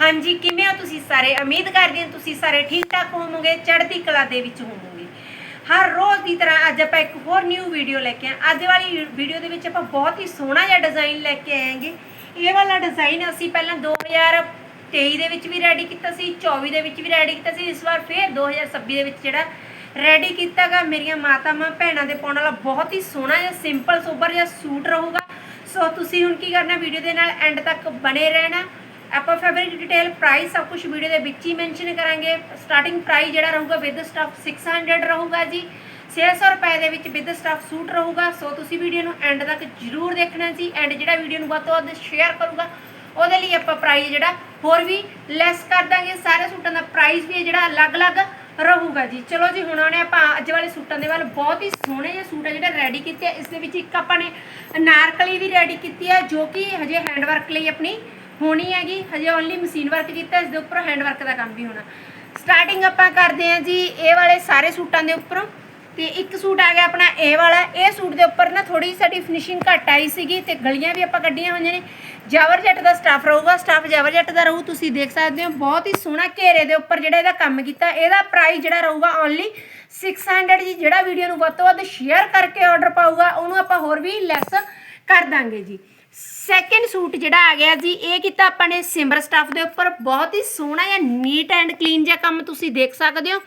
ਹਾਂਜੀ, ਕਿਵੇਂ ਹੋ ਤੁਸੀਂ ਸਾਰੇ? ਉਮੀਦ ਕਰਦੀ ਹਾਂ ਤੁਸੀਂ ਸਾਰੇ ਠੀਕ ਠਾਕ ਹੋਵੋਗੇ, ਚੜ੍ਹਦੀ ਕਲਾ ਦੇ ਵਿੱਚ ਹੋਵੋਗੇ। ਹਰ ਰੋਜ਼ ਦੀ ਤਰ੍ਹਾਂ ਅੱਜ ਆਪਾਂ ਇੱਕ ਹੋਰ ਨਿਊ ਵੀਡੀਓ ਲੈ ਕੇ ਆਏ ਅੱਜ ਵਾਲੀ ਵੀਡੀਓ ਦੇ ਵਿੱਚ ਆਪਾਂ ਬਹੁਤ ਹੀ ਸੋਹਣਾ ਜਿਹਾ ਡਿਜ਼ਾਈਨ ਲੈ ਕੇ ਆਏਗੇ ਇਹ ਵਾਲਾ ਡਿਜ਼ਾਈਨ ਅਸੀਂ ਪਹਿਲਾਂ 2023 ਦੇ ਵਿੱਚ ਵੀ ਰੈਡੀ ਕੀਤਾ ਸੀ 24 ਦੇ ਵਿੱਚ ਵੀ ਰੈਡੀ ਕੀਤਾ ਸੀ। ਇਸ ਵਾਰ ਫੇਰ 2026 ਦੇ ਵਿੱਚ ਜਿਹੜਾ ਰੈਡੀ ਕੀਤਾਗਾ ਮੇਰੀਆਂ ਮਾਤਾਵਾਂ ਭੈਣਾਂ ਦੇ ਪਾਉਣ ਵਾਲਾ ਬਹੁਤ ਹੀ ਸੋਹਣਾ ਜਿਹਾ ਸਿੰਪਲ ਸੋਬਰ ਜਿਹਾ ਸੂਟ ਰਹੂਗਾ। ਸੋ ਤੁਸੀਂ ਹੁਣ ਕੀ ਕਰਨਾ ਵੀਡੀਓ ਦੇ ਨਾਲ ਐਂਡ ਤੱਕ ਬਣੇ ਰਹਿਣਾ। ਆਪਾਂ ਫੈਬਰਿਕ ਡਿਟੇਲ ਪ੍ਰਾਈਸ ਸਭ ਕੁਝ ਵੀਡੀਓ ਦੇ ਵਿੱਚ ਹੀ ਮੈਂਸ਼ਨ ਕਰਾਂਗੇ। ਸਟਾਰਟਿੰਗ ਪ੍ਰਾਈਸ ਜਿਹੜਾ ਰਹੂਗਾ ਵਿਦ ਸਟਫ 600 ਰਹੂਗਾ ਜੀ। 600 ਰੁਪਏ ਦੇ ਵਿੱਚ ਵਿਦ ਸਟਫ ਸੂਟ ਰਹੂਗਾ। ਸੋ ਤੁਸੀਂ ਵੀਡੀਓ ਨੂੰ ਐਂਡ ਤੱਕ ਜਰੂਰ ਦੇਖਣਾ ਜੀ। ਐਂਡ ਜਿਹੜਾ ਵੀਡੀਓ ਨੂੰ ਵੱਧ ਤੋਂ ਵੱਧ ਸ਼ੇਅਰ ਕਰੂਗਾ, ਉਹਦੇ ਲਈ ਆਪਾਂ ਪ੍ਰਾਈਸ ਜਿਹੜਾ ਹੋਰ ਵੀ ਲੈਸ ਕਰ ਦਾਂਗੇ। ਸਾਰੇ ਸੂਟਾਂ ਦਾ ਪ੍ਰਾਈਸ ਵੀ ਜਿਹੜਾ ਅਲੱਗ-ਅਲੱਗ ਰਹੂਗਾ ਜੀ। ਚਲੋ ਜੀ, ਹੁਣ ਆਉਣੇ ਆਪਾਂ ਅੱਜ ਵਾਲੇ ਸੂਟਾਂ ਦੇ ਵੱਲ। ਬਹੁਤ ਹੀ ਸੋਹਣੇ ਜਿਹੇ ਸੂਟ ਆ ਜਿਹੜਾ ਰੈਡੀ ਕੀਤੇ ਆ। ਇਸ ਦੇ ਵਿੱਚ ਇੱਕ ਆਪਾਂ ਨੇ ਅਨਾਰਕਲੀ ਵੀ ਰੈਡੀ ਕੀਤੀ ਹੈ ਜੋ ਕਿ ਹਜੇ ਹੈਂਡ ਵਰਕ ਲਈ ਆਪਣੀ ਹੋਣੀ ਹੈਗੀ, ਹਜੇ ਓਨਲੀ ਮਸ਼ੀਨ ਵਰਕ ਕੀਤਾ, ਇਸ ਦੇ ਉੱਪਰ ਹੈਂਡ ਵਰਕ ਦਾ ਕੰਮ ਵੀ ਹੋਣਾ। ਸਟਾਰਟਿੰਗ ਆਪਾਂ ਕਰਦੇ ਹਾਂ ਜੀ, ਇਹ ਵਾਲੇ ਸਾਰੇ ਸੂਟਾਂ ਦੇ ਉੱਪਰੋਂ। ਤੇ ਇੱਕ ਸੂਟ ਆ ਗਿਆ ਆਪਣਾ ਇਹ ਵਾਲਾ, ਇਹ ਸੂਟ ਦੇ ਉੱਪਰ ਨਾ ਥੋੜੀ ਸਾਡੀ ਫਿਨਿਸ਼ਿੰਗ ਘੱਟ ਆਈ ਸੀਗੀ ਤੇ ਗਲੀਆਂ ਵੀ ਆਪਾਂ ਕੱਢੀਆਂ ਹੋਈਆਂ ਨੇ। ਜਾਵਰ ਜੱਟ ਦਾ ਸਟਾਫ ਰਹੂਗਾ ਸਟਾਫ ਜਾਵਰ ਜੱਟ ਦਾ ਰਹੂ, ਤੁਸੀਂ ਦੇਖ ਸਕਦੇ ਹੋ, ਬਹੁਤ ਹੀ ਸੋਹਣਾ ਘੇਰੇ ਦੇ ਉੱਪਰ ਜਿਹੜਾ ਇਹਦਾ ਕੰਮ ਕੀਤਾ, ਇਹਦਾ ਪ੍ਰਾਈਸ ਜਿਹੜਾ ਰਹੂਗਾ ਓਨਲੀ 600 ਜੀ, ਜਿਹੜਾ ਵੀਡੀਓ ਨੂੰ ਵੱਧ ਤੋਂ ਵੱਧ ਸ਼ੇਅਰ ਕਰਕੇ ਆਰਡਰ ਪਾਊਗਾ, ਉਹਨੂੰ ਆਪਾਂ ਹੋਰ ਵੀ ਲੈਸ ਕਰ ਦਾਂਗੇ ਜੀ। ਸੈਕਿੰਡ ਸੂਟ ਜਿਹੜਾ ਆ ਗਿਆ ਜੀ, ਇਹ ਕੀਤਾ ਆਪਾਂ ਨੇ ਸਿਮਰ ਸਟਾਫ ਦੇ ਉੱਪਰ। ਬਹੁਤ ਹੀ ਸੋਹਣਾ ਜਿਹਾ ਨੀਟ ਐਂਡ ਕਲੀਨ ਜਿਹਾ ਕੰਮ ਤੁਸੀਂ ਦੇਖ ਸਕਦੇ ਹੋ।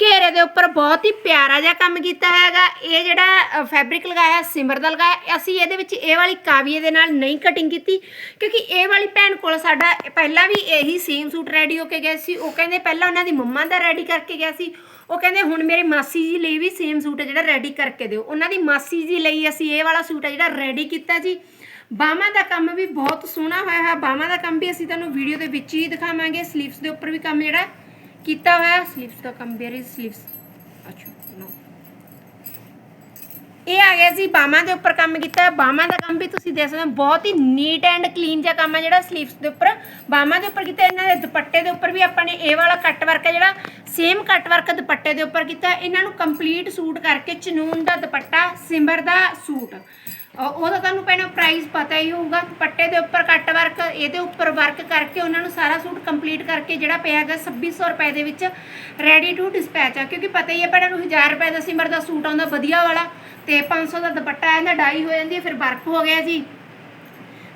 ਘੇਰੇ ਦੇ ਉੱਪਰ ਬਹੁਤ ਹੀ ਪਿਆਰਾ ਜਿਹਾ ਕੰਮ ਕੀਤਾ ਹੈਗਾ। ਇਹ ਜਿਹੜਾ ਫੈਬਰਿਕ ਲਗਾਇਆ, ਸਿਮਰ ਦਾ ਲਗਾਇਆ, ਅਸੀਂ ਇਹਦੇ ਵਿੱਚ ਇਹ ਵਾਲੀ ਕਾਵੀਏ ਦੇ ਨਾਲ ਨਹੀਂ ਕਟਿੰਗ ਕੀਤੀ, ਕਿਉਂਕਿ ਇਹ ਵਾਲੀ ਭੈਣ ਕੋਲ ਸਾਡਾ ਪਹਿਲਾਂ ਵੀ ਇਹੀ ਸੇਮ ਸੂਟ ਰੈਡੀ ਹੋ ਕੇ ਗਏ ਸੀ। ਉਹ ਕਹਿੰਦੇ ਪਹਿਲਾਂ ਉਹਨਾਂ ਦੀ ਮੰਮਾ ਦਾ ਰੈਡੀ ਕਰਕੇ ਗਿਆ ਸੀ। ਉਹ ਕਹਿੰਦੇ ਹੁਣ ਮੇਰੇ ਮਾਸੀ ਜੀ ਲਈ ਵੀ ਸੇਮ ਸੂਟ ਹੈ ਜਿਹੜਾ ਰੈਡੀ ਕਰਕੇ ਦਿਓ। ਉਹਨਾਂ ਦੀ ਮਾਸੀ ਜੀ ਲਈ ਅਸੀਂ ਇਹ ਵਾਲਾ ਸੂਟ ਹੈ ਜਿਹੜਾ ਰੈਡੀ ਕੀਤਾ ਜੀ। ਬਾਹਾਂ ਦਾ ਕੰਮ ਵੀ ਬਹੁਤ ਸੋਹਣਾ ਹੋਇਆ ਹੈ ਬਾਹਾਂ ਦਾ ਕੰਮ ਵੀ ਅਸੀਂ ਤੁਹਾਨੂੰ ਵੀਡੀਓ ਦੇ ਵਿੱਚ ਹੀ ਦਿਖਾਵਾਂਗੇ। ਸਲੀਵਸ ਦੇ ਉੱਪਰ ਵੀ ਕੰਮ ਜਿਹੜਾ ਕੀਤਾ ਹੋਇਆ। ਸਲੀਵਸ ਦਾ ਕੰਮ ਵੇਅਰ ਇਜ਼ ਸਲੀਵਸ ਅੱਛਾ ਨੋ ਇਹ ਆ ਗਿਆ ਜੀ ਬਾਹਾਂ ਦੇ ਉੱਪਰ ਕੰਮ ਕੀਤਾ ਹੈ ਬਾਹਾਂ ਦਾ ਕੰਮ ਵੀ ਤੁਸੀਂ ਦੇਖ ਸਕਦੇ ਹੋ, ਬਹੁਤ ਹੀ ਨੀਟ ਐਂਡ ਕਲੀਨ ਜਿਹਾ ਕੰਮ ਹੈ ਜਿਹੜਾ ਸਲੀਵਸ ਦੇ ਉੱਪਰ। ਬਾਹਾਂ ਦੇ ਉੱਪਰ ਕੀਤਾ, ਇਹਨਾਂ ਦੇ ਦੁਪੱਟੇ ਦੇ ਉੱਪਰ ਵੀ ਆਪਾਂ ਨੇ ਇਹ ਵਾਲਾ ਕੱਟ ਵਰਕ ਹੈ ਜਿਹੜਾ ਸੇਮ ਕੱਟ ਵਰਕ ਦੁਪੱਟੇ ਦੇ ਉੱਪਰ ਕੀਤਾ। ਇਹਨਾਂ ਨੂੰ ਕੰਪਲੀਟ ਸੂਟ ਕਰਕੇ ਚਨੂਨ ਦਾ ਦੁਪੱਟਾ, ਸਿਮਰ ਦਾ ਸੂਟ ਉਹਦਾ ਤੁਹਾਨੂੰ ਪਹਿਲਾਂ ਪ੍ਰਾਈਸ ਪਤਾ ਹੀ ਹੋਊਗਾ ਦੁਪੱਟੇ ਦੇ ਉੱਪਰ ਕੱਟ ਵਰਕ, ਇਹਦੇ ਉੱਪਰ ਵਰਕ ਕਰਕੇ ਉਹਨਾਂ ਨੂੰ ਸਾਰਾ ਸੂਟ ਕੰਪਲੀਟ ਕਰਕੇ ਜਿਹੜਾ ਪਿਆ ਹੈਗਾ 2600 ਰੁਪਏ ਦੇ ਵਿੱਚ ਰੈਡੀ ਟੂ ਡਿਸਪੈਚ ਆ। ਕਿਉਂਕਿ ਪਤਾ ਹੀ ਹੈ ਭੈਣਾਂ ਨੂੰ 1000 ਰੁਪਏ ਦਾ ਸਿਮਰ ਦਾ ਸੂਟ ਆਉਂਦਾ ਵਧੀਆ ਵਾਲਾ, ਤੇ 500 ਦਾ ਦੁਪੱਟਾ ਇਹਦਾ ਡਾਈ ਹੋ ਜਾਂਦੀ ਹੈ ਫਿਰ ਵਰਕ ਹੋ ਗਿਆ ਜੀ।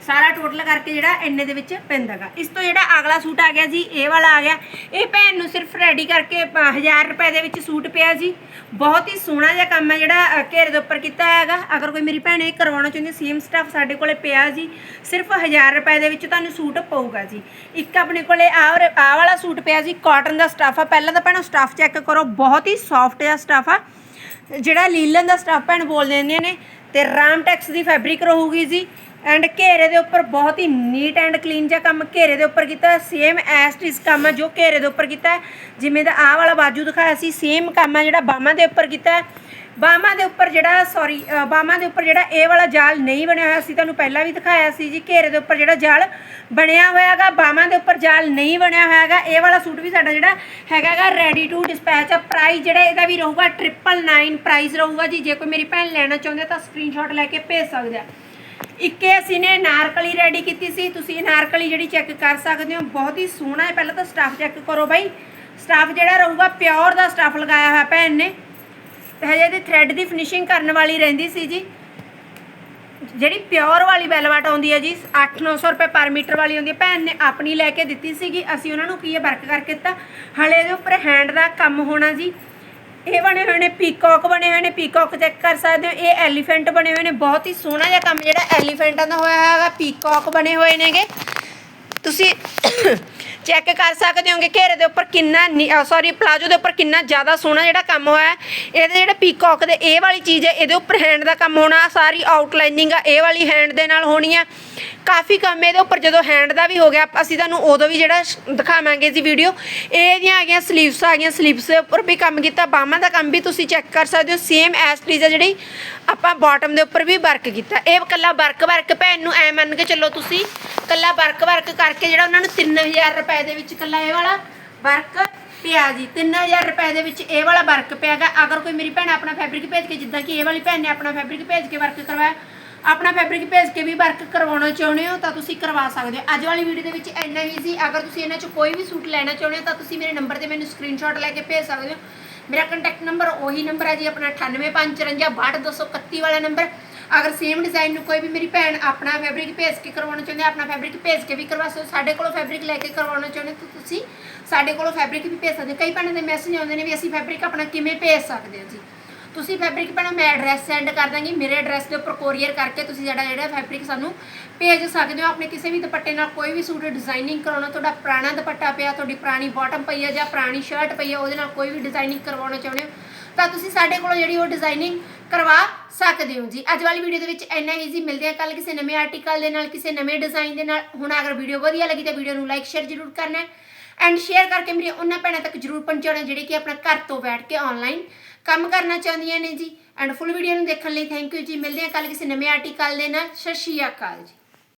ਸਾਰਾ ਟੋਟਲ ਕਰਕੇ ਜਿਹੜਾ ਇੰਨੇ ਦੇ ਵਿੱਚ ਪੈਂਦਾਗਾ। ਇਸ ਤੋਂ ਜਿਹੜਾ ਅਗਲਾ ਸੂਟ ਆ ਗਿਆ ਜੀ, ਇਹ ਵਾਲਾ ਆ ਗਿਆ। ਇਹ ਭੈਣ ਨੂੰ ਸਿਰਫ ਰੈਡੀ ਕਰਕੇ 1000 ਰੁਪਏ ਦੇ ਵਿੱਚ ਸੂਟ ਪਿਆ ਜੀ। ਬਹੁਤ ਹੀ ਸੋਹਣਾ ਜਿਹਾ ਕੰਮ ਹੈ ਜਿਹੜਾ ਘੇਰੇ ਦੇ ਉੱਪਰ ਕੀਤਾ ਹੈਗਾ। ਅਗਰ ਕੋਈ ਮੇਰੀ ਭੈਣ ਇਹ ਕਰਵਾਉਣਾ ਚਾਹੁੰਦੀ ਸੇਮ ਸਟਾਫ ਸਾਡੇ ਕੋਲੇ ਪਿਆ ਜੀ। ਸਿਰਫ 1000 ਰੁਪਏ ਦੇ ਵਿੱਚ ਤੁਹਾਨੂੰ ਸੂਟ ਪਊਗਾ ਜੀ। ਇੱਕ ਆਪਣੇ ਕੋਲੇ ਆਹ ਔਰ ਆਹ ਵਾਲਾ ਸੂਟ ਪਿਆ ਜੀ ਕਾਟਨ ਦਾ ਸਟਾਫ ਆ। ਪਹਿਲਾਂ ਤਾਂ ਭੈਣੋ ਸਟਾਫ ਚੈੱਕ ਕਰੋ, ਬਹੁਤ ਹੀ ਸੌਫਟ ਜਿਹਾ ਸਟਾਫ ਆ। ਜਿਹੜਾ ਲੀਲਨ ਦਾ ਸਟਾਫ ਭੈਣ ਬੋਲ ਦਿੰਦੇ ਨੇ, ਤੇ ਰਾਮਟੈਕਸ ਦੀ ਫੈਬਰਿਕ ਰਹੂਗੀ ਜੀ। ਐਂਡ ਘੇਰੇ ਦੇ ਉੱਪਰ ਬਹੁਤ ਹੀ ਨੀਟ ਐਂਡ ਕਲੀਨ ਜਿਹਾ ਕੰਮ ਘੇਰੇ ਦੇ ਉੱਪਰ ਕੀਤਾ ਸੇਮ ਐਸਟਿਸ ਕੰਮ ਹੈ ਜੋ ਘੇਰੇ ਦੇ ਉੱਪਰ ਕੀਤਾ ਜਿਵੇਂ ਦਾ ਆਹ ਵਾਲਾ ਬਾਜੂ ਦਿਖਾਇਆ ਸੀ ਸੇਮ ਕੰਮ ਹੈ ਜਿਹੜਾ ਬਾਹਾਂ ਦੇ ਉੱਪਰ ਕੀਤਾ ਹੈ। ਬਾਹਾਂ ਦੇ ਉੱਪਰ ਜਿਹੜਾ ਸੌਰੀ ਬਾਹਾਂ ਦੇ ਉੱਪਰ ਜਿਹੜਾ ਇਹ ਵਾਲਾ ਜਾਲ ਨਹੀਂ ਬਣਿਆ ਹੋਇਆ ਸੀ, ਤੁਹਾਨੂੰ ਪਹਿਲਾਂ ਵੀ ਦਿਖਾਇਆ ਸੀ ਜੀ, ਘੇਰੇ ਦੇ ਉੱਪਰ ਜਿਹੜਾ ਜਾਲ ਬਣਿਆ ਹੋਇਆਗਾ ਬਾਹਾਂ ਦੇ ਉੱਪਰ ਜਾਲ ਨਹੀਂ ਬਣਿਆ ਹੋਇਆਗਾ ਇਹ ਵਾਲਾ ਸੂਟ ਵੀ ਸਾਡਾ ਜਿਹੜਾ ਹੈਗਾਗਾ ਰੈਡੀ ਟੂ ਡਿਸਪੈਚ ਆ। ਪ੍ਰਾਈਸ ਜਿਹੜਾ ਇਹਦਾ ਵੀ ਰਹੂਗਾ 999 ਪ੍ਰਾਈਸ ਰਹੂਗਾ ਜੀ। ਜੇ ਕੋਈ ਮੇਰੀ ਭੈਣ ਲੈਣਾ ਚਾਹੁੰਦੇ ਤਾਂ ਸਕਰੀਨਸ਼ਾਟ ਲੈ ਕੇ ਭੇਜ ਸਕਦਾ ਇੱਕੇ ਅਸੀਂ ਨੇ ਨਾਰਕਲੀ ਰੈਡੀ ਕੀਤੀ ਸੀ। ਤੁਸੀਂ ਇਹ ਨਾਰਕਲੀ ਜਿਹੜੀ ਚੈੱਕ ਕਰ ਸਕਦੇ ਹੋ, ਬਹੁਤ ਹੀ ਸੋਹਣਾ ਹੈ। ਪਹਿਲਾਂ ਤਾਂ ਸਟਾਫ ਚੈੱਕ ਕਰੋ ਬਾਈ। ਸਟਾਫ ਜਿਹੜਾ ਰਹੂਗਾ ਪਿਓਰ ਦਾ ਸਟਾਫ ਲਗਾਇਆ ਹੋਇਆ ਭੈਣ ਨੇ। ਤੇ ਹਜੇ ਇਹਦੀ ਥ੍ਰੈਡ ਦੀ ਫਿਨਿਸ਼ਿੰਗ ਕਰਨ ਵਾਲੀ ਰਹਿੰਦੀ ਸੀ ਜੀ। ਜਿਹੜੀ ਪਿਓਰ ਵਾਲੀ ਬੈਲਵਟ ਆਉਂਦੀ ਹੈ ਜੀ 8-900 ਰੁਪਏ ਪਰ ਮੀਟਰ ਵਾਲੀ ਆਉਂਦੀ ਹੈ। ਭੈਣ ਨੇ ਆਪਣੀ ਲੈ ਕੇ ਦਿੱਤੀ ਸੀਗੀ। ਅਸੀਂ ਉਹਨਾਂ ਨੂੰ ਕੀ ਵਰਕ ਕਰਕੇ ਦਿੱਤਾ। ਹਲੇ ਇਹਦੇ ਉੱਪਰ ਹੈਂਡ ਦਾ ਕੰਮ ਹੋਣਾ ਜੀ। ਇਹ ਬਣੇ ਹੋਏ ਨੇ ਪੀਕੌਕ ਬਣੇ ਹੋਏ ਨੇ ਪੀਕੌਕ ਚੈੱਕ ਕਰ ਸਕਦੇ ਹੋ। ਇਹ ਐਲੀਫੈਂਟ ਬਣੇ ਹੋਏ ਨੇ, ਬਹੁਤ ਹੀ ਸੋਹਣਾ ਜਿਹਾ ਕੰਮ ਜਿਹੜਾ ਐਲੀਫੈਂਟਾਂ ਦਾ ਹੋਇਆ ਹੈਗਾ। ਪੀਕੌਕ ਬਣੇ ਹੋਏ ਨੇਗੇ। ਤੁਸੀਂ ਚੈੱਕ ਕਰ ਸਕਦੇ ਹੋਗੇ ਘੇਰੇ ਦੇ ਉੱਪਰ ਕਿੰਨਾ ਸੌਰੀ ਪਲਾਜੋ ਦੇ ਉੱਪਰ ਕਿੰਨਾ ਜ਼ਿਆਦਾ ਸੋਹਣਾ ਜਿਹੜਾ ਕੰਮ ਹੋਇਆ ਹੈ। ਇਹਦੇ ਜਿਹੜੇ ਪੀਕੌਕ ਦੇ, ਇਹ ਵਾਲੀ ਚੀਜ਼ ਹੈ, ਇਹਦੇ ਉੱਪਰ ਹੈਂਡ ਦਾ ਕੰਮ ਹੋਣਾ, ਸਾਰੀ ਆਊਟਲਾਈਨਿੰਗ ਆ, ਇਹ ਵਾਲੀ ਹੈਂਡ ਦੇ ਨਾਲ ਹੋਣੀ ਆ। ਕਾਫੀ ਕੰਮ ਇਹਦੇ ਉੱਪਰ, ਜਦੋਂ ਹੈਂਡ ਦਾ ਵੀ ਹੋ ਗਿਆ, ਅਸੀਂ ਤੁਹਾਨੂੰ ਉਦੋਂ ਵੀ ਜਿਹੜਾ ਦਿਖਾਵਾਂਗੇ ਜੀ ਵੀਡੀਓ ਇਹਦੀਆਂ ਆ ਗਈਆਂ ਸਲੀਵਸ ਆ ਗਈਆਂ ਸਲੀਵਸ ਦੇ ਉੱਪਰ ਵੀ ਕੰਮ ਕੀਤਾ, ਬਾਹਾਂ ਦਾ ਕੰਮ ਵੀ ਤੁਸੀਂ ਚੈੱਕ ਕਰ ਸਕਦੇ ਹੋ ਸੇਮ ਐਸ ਟੀਜ਼ ਆ ਜਿਹੜੀ ਆਪਾਂ ਬਾਟਮ ਦੇ ਉੱਪਰ ਵੀ ਵਰਕ ਕੀਤਾ। ਇਹ ਇਕੱਲਾ ਵਰਕ ਵਰਕ ਭੈਣ ਨੂੰ ਐ ਮੰਨ ਕੇ ਚੱਲੋ ਤੁਸੀਂ ਕੱਲਾ ਵਰਕ ਵਰਕ ਕਰਕੇ ਜਿਹੜਾ ਉਹਨਾਂ ਨੂੰ 3000 ਰੁਪਏ ਦੇ ਵਿੱਚ ਕੱਲਾ ਇਹ ਵਾਲਾ ਵਰਕ ਪਿਆ ਜੀ। 3000 ਰੁਪਏ ਦੇ ਵਿੱਚ ਇਹ ਵਾਲਾ ਵਰਕ ਪਿਆਗਾ। ਅਗਰ ਕੋਈ ਮੇਰੀ ਭੈਣ ਆਪਣਾ ਫੈਬਰਿਕ ਭੇਜ ਕੇ, ਜਿੱਦਾਂ ਕਿ ਇਹ ਵਾਲੀ ਭੈਣ ਨੇ ਆਪਣਾ ਫੈਬਰਿਕ ਭੇਜ ਕੇ ਵਰਕ ਕਰਵਾਇਆ, ਆਪਣਾ ਫੈਬਰਿਕ ਭੇਜ ਕੇ ਵੀ ਵਰਕ ਕਰਵਾਉਣਾ ਚਾਹੁੰਦੇ ਹੋ, ਤਾਂ ਤੁਸੀਂ ਕਰਵਾ ਸਕਦੇ ਹੋ। ਅੱਜ ਵਾਲੀ ਵੀਡੀਓ ਦੇ ਵਿੱਚ ਇੰਨਾ ਹੀ ਸੀ। ਅਗਰ ਤੁਸੀਂ ਇਹਨਾਂ ਚੋਂ ਕੋਈ ਵੀ ਸੂਟ ਲੈਣਾ ਚਾਹੁੰਦੇ ਹੋ, ਤਾਂ ਤੁਸੀਂ ਮੇਰੇ ਨੰਬਰ ਤੇ ਮੈਨੂੰ ਸਕਰੀਨਸ਼ਾਟ ਲੈ ਕੇ ਭੇਜ ਸਕਦੇ ਹੋ। ਮੇਰਾ ਕੰਟੈਕਟ ਨੰਬਰ ਉਹੀ ਨੰਬਰ ਹੈ ਜੀ, ਆਪਣਾ 9854562231 ਵਾਲਾ ਨੰਬਰ ਅਗਰ ਸੇਮ ਡਿਜ਼ਾਈਨ ਨੂੰ ਕੋਈ ਵੀ ਮੇਰੀ ਭੈਣ ਆਪਣਾ ਫੈਬਰਿਕ ਭੇਜ ਕੇ ਕਰਵਾਉਣਾ ਚਾਹੁੰਦੇ ਆਪਣਾ ਫੈਬਰਿਕ ਭੇਜ ਕੇ ਵੀ ਕਰਵਾ ਸਕਦੇ ਹੋ। ਸਾਡੇ ਕੋਲੋਂ ਫੈਬਰਿਕ ਲੈ ਕੇ ਕਰਵਾਉਣਾ ਚਾਹੁੰਦੇ ਤਾਂ ਤੁਸੀਂ ਸਾਡੇ ਕੋਲੋਂ ਫੈਬਰਿਕ ਵੀ ਭੇਜ ਸਕਦੇ ਹੋ ਕਈ ਭੈਣਾਂ ਦੇ ਮੈਸੇਜ ਆਉਂਦੇ ਨੇ ਵੀ ਅਸੀਂ ਫੈਬਰਿਕ ਆਪਣਾ ਕਿਵੇਂ ਭੇਜ ਸਕਦੇ ਹਾਂ ਜੀ ਤੁਸੀਂ ਫੈਬਰਿਕ ਭੈਣਾਂ, ਮੈਂ ਐਡਰੈਸ ਸੈਂਡ ਕਰ ਦਾਂਗੀ, ਮੇਰੇ ਐਡਰੈਸ ਦੇ ਉੱਪਰ ਕੋਰੀਅਰ ਕਰਕੇ ਤੁਸੀਂ ਜਿਹੜਾ ਜਿਹੜਾ ਫੈਬਰਿਕ ਸਾਨੂੰ ਭੇਜ ਸਕਦੇ ਹੋ ਆਪਣੇ ਕਿਸੇ ਵੀ ਦੁਪੱਟੇ ਨਾਲ ਕੋਈ ਵੀ ਸੂਟ ਡਿਜ਼ਾਈਨਿੰਗ ਕਰਾਉਣਾ, ਤੁਹਾਡਾ ਪੁਰਾਣਾ ਦੁਪੱਟਾ ਪਿਆ, ਤੁਹਾਡੀ ਪੁਰਾਣੀ ਬਾਟਮ ਪਈ ਹੈ ਜਾਂ ਪੁਰਾਣੀ ਸ਼ਰਟ ਪਈ ਹੈ, ਉਹਦੇ ਨਾਲ ਕੋਈ ਵੀ ਡਿਜ਼ਾਈਨਿੰਗ ਕਰਵਾਉਣਾ ਚਾਹੁੰਦੇ ਹੋ ਤਾਂ ਤੁਸੀਂ ਸਾਡੇ ਕੋਲੋਂ ਜਿਹੜੀ ਉਹ ਡਿਜ਼ਾਈਨਿੰਗ ਕਰਵਾ ਸਕਦੇ ਹੋ ਜੀ। ਅੱਜ ਵਾਲੀ ਵੀਡੀਓ ਦੇ ਵਿੱਚ ਇੰਨਾ ਹੀ ਜੀ ਮਿਲਦੇ ਆ ਕੱਲ ਕਿਸੇ ਨਵੇਂ ਆਰਟੀਕਲ ਦੇ ਨਾਲ, ਕਿਸੇ ਨਵੇਂ ਡਿਜ਼ਾਈਨ ਦੇ ਨਾਲ। ਹੁਣ ਅਗਰ ਵੀਡੀਓ ਵਧੀਆ ਲੱਗੀ ਤਾਂ ਵੀਡੀਓ ਨੂੰ ਲਾਈਕ ਸ਼ੇਅਰ ਜ਼ਰੂਰ ਕਰਨਾ ਐਂਡ ਸ਼ੇਅਰ ਕਰਕੇ ਮੇਰੀ ਉਹਨਾਂ ਭੈਣਾਂ ਤੱਕ ਜ਼ਰੂਰ ਪਹੁੰਚਾਉਣਾ ਜਿਹੜੇ ਕਿ ਆਪਣਾ ਘਰ ਤੋਂ ਬੈਠ ਕੇ ਆਨਲਾਈਨ ਕੰਮ ਕਰਨਾ ਚਾਹੁੰਦੀਆਂ ਨੇ ਜੀ। ਐਂਡ ਫੁੱਲ ਵੀਡੀਓ ਨੂੰ ਦੇਖਣ ਲਈ ਥੈਂਕ ਯੂ ਜੀ। ਮਿਲਦੇ ਆ ਕੱਲ ਕਿਸੇ ਨਵੇਂ ਆਰਟੀਕਲ ਦੇ ਨਾਲ। ਸਤਿ ਸ਼੍ਰੀ ਅਕਾਲ ਜੀ।